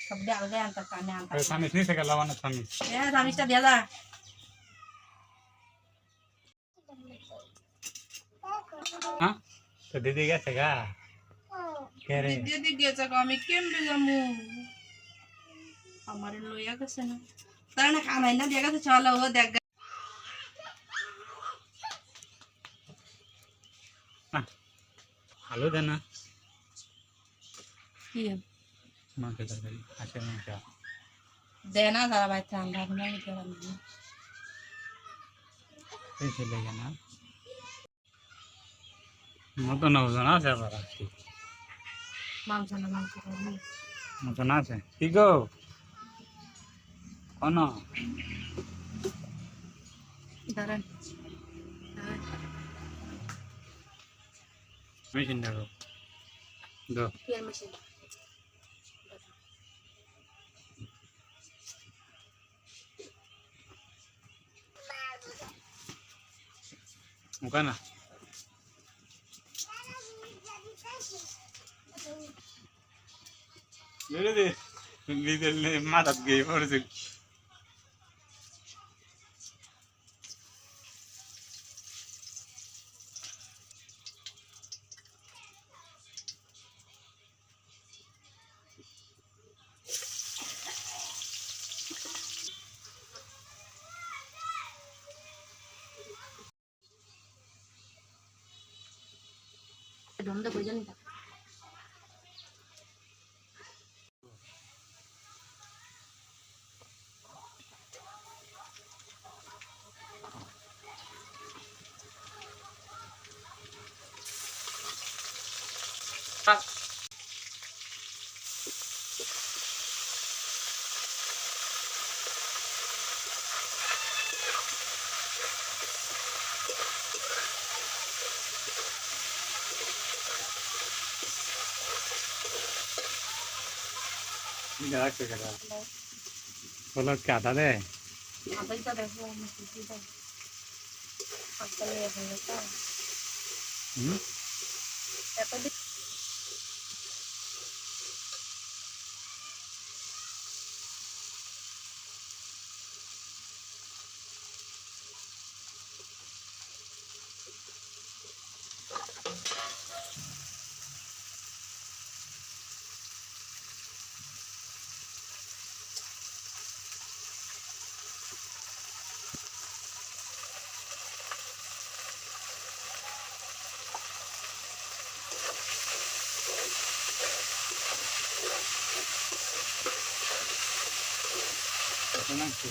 সব দিয়ে আলগায় আনতে কানে আনতে স্বামী নিচে গেল আমার স্বামী হ্যাঁ স্বামীটা ভেজা হ্যাঁ তো দিদি গেছে গা কে রে দিদি গেছে গো, আমি কেমবে যামু আমার লইয়া গেছে না তার না কামাই না দিয়ে গেছে চলো ও দেখ গা। আলু দে না কি মাংস তরকারি হাঁসের মাংস দে না তারা বাইতে আমরা এখন আমি দেব না এই ছেলে না মতন ওজন আছে আবার আজকে মাংস না মাংস খাবি। মতন আছে কি গো কোন মেশিন দেখো। দো পিয়ার মেশিন। ওখানে মাথাত গিয়ে পড়েছিল দমদে কই জানি বলো কাটা দে হুম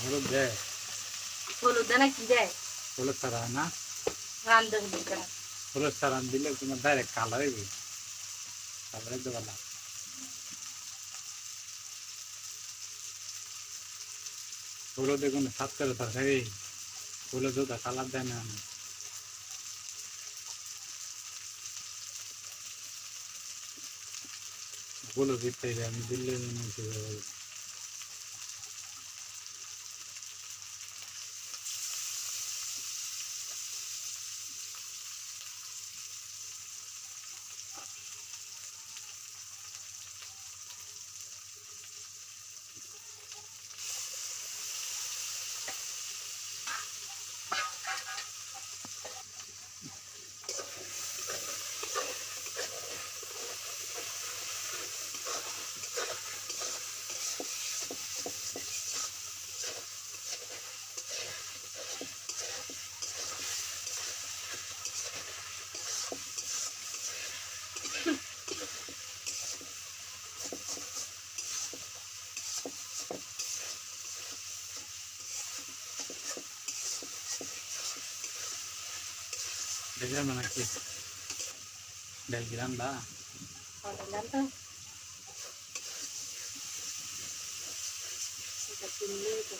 হলুদ দে হলুদ দেয় না কি দেয়? হলুদ ছাড়া না। রান্ধে হলুদ দেয় হলুদ ছাড়া দিলে তোমার ডাইরেক্ট কালার হইবে কালার দিতে পারলাম হলুদ কোনো সাত করে তরকারি হলুদ ওটা কালার দেয় না। হলুদ দিতে আমি দিল্লি নিয়েছি দেখলাম না নাকি দেখলাম না হলুদ জানতো এটা কিনলে তো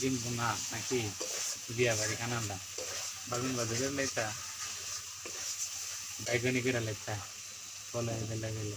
দিন বোনা নাকি বিয়া বাড়ি খানান্দা বাগুন বাজারের লেতা বাইগনি করে লেতা কলে গেলে গেলে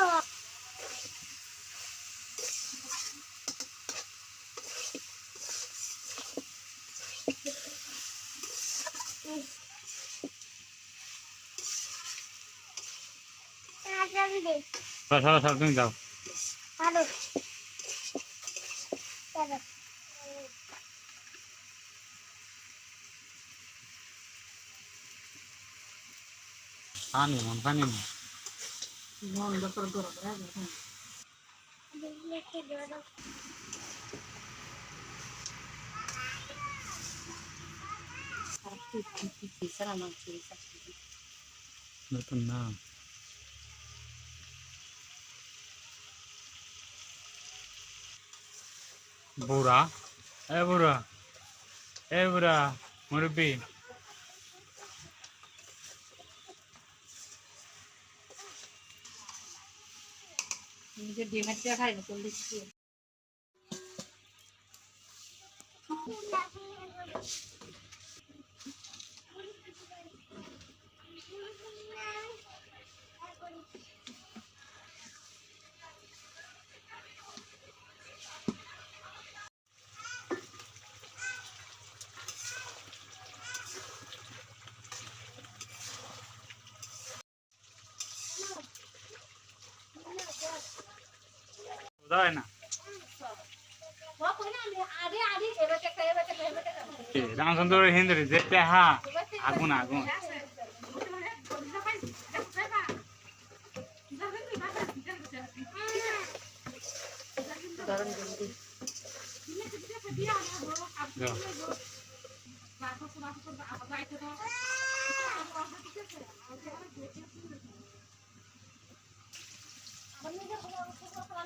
সব সব তুমি যাও। পানি মন পানি মন গরম হ্যাঁ. নতুন না বুড়া। এ বুড়া এ বুড়া মুরব্বী। খাই দাও না। রামচন্দ্র হিন্দুরি যেতে হা আগুন আগুন। আছে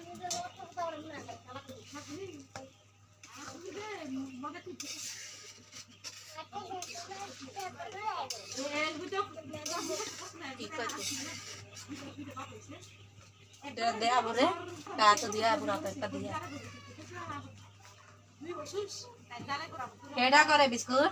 এটা দেয়া বলে কাজ দিয়া বুড়া পেটা দিয়া। কেডা করে বিস্কুট?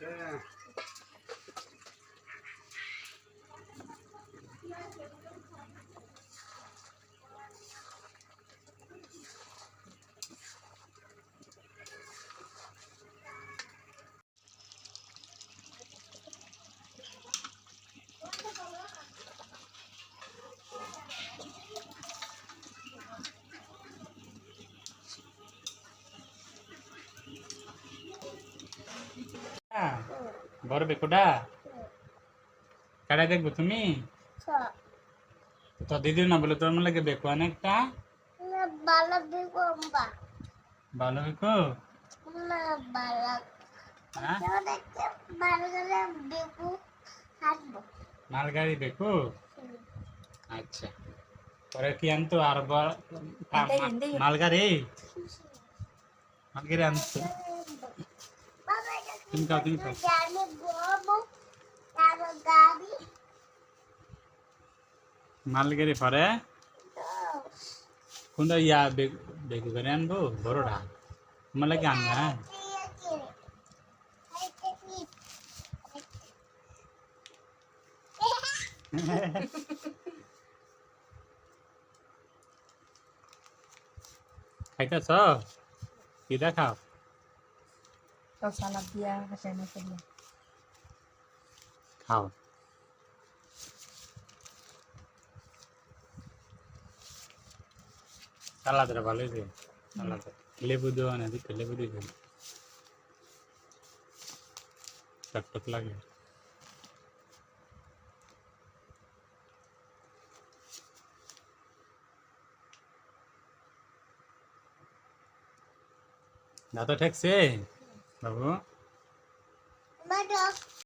Yeah. বড় বেকুডা কাড়াই দেখব তুমি? তো দিদি না বলে তোর লাগে বেকু অনেকটা। ভালো বেকু হ্যাঁ? মালগাড়ি বেকু আচ্ছা। পরে কি আনতো? আর। মালগাড়ি? মালগাড়ি আনতো। তুমি তুমি খাও মালগাড়ি পরে? কোনটা ইয়া বেগু করে আনব? বড়টা? আমার লাগে আনবে হ্যাঁ খাইতেছ? কি দেখাও? সব সালাদ দিয়া হাঁসের মাংস দিয়া খাও সালাদটা ভালো হয়েছে সালাদ লেবু দেওয়া না দিতে লেবু দিতে চটপট লাগে দাদা ঠেকছে 나고. 맞아.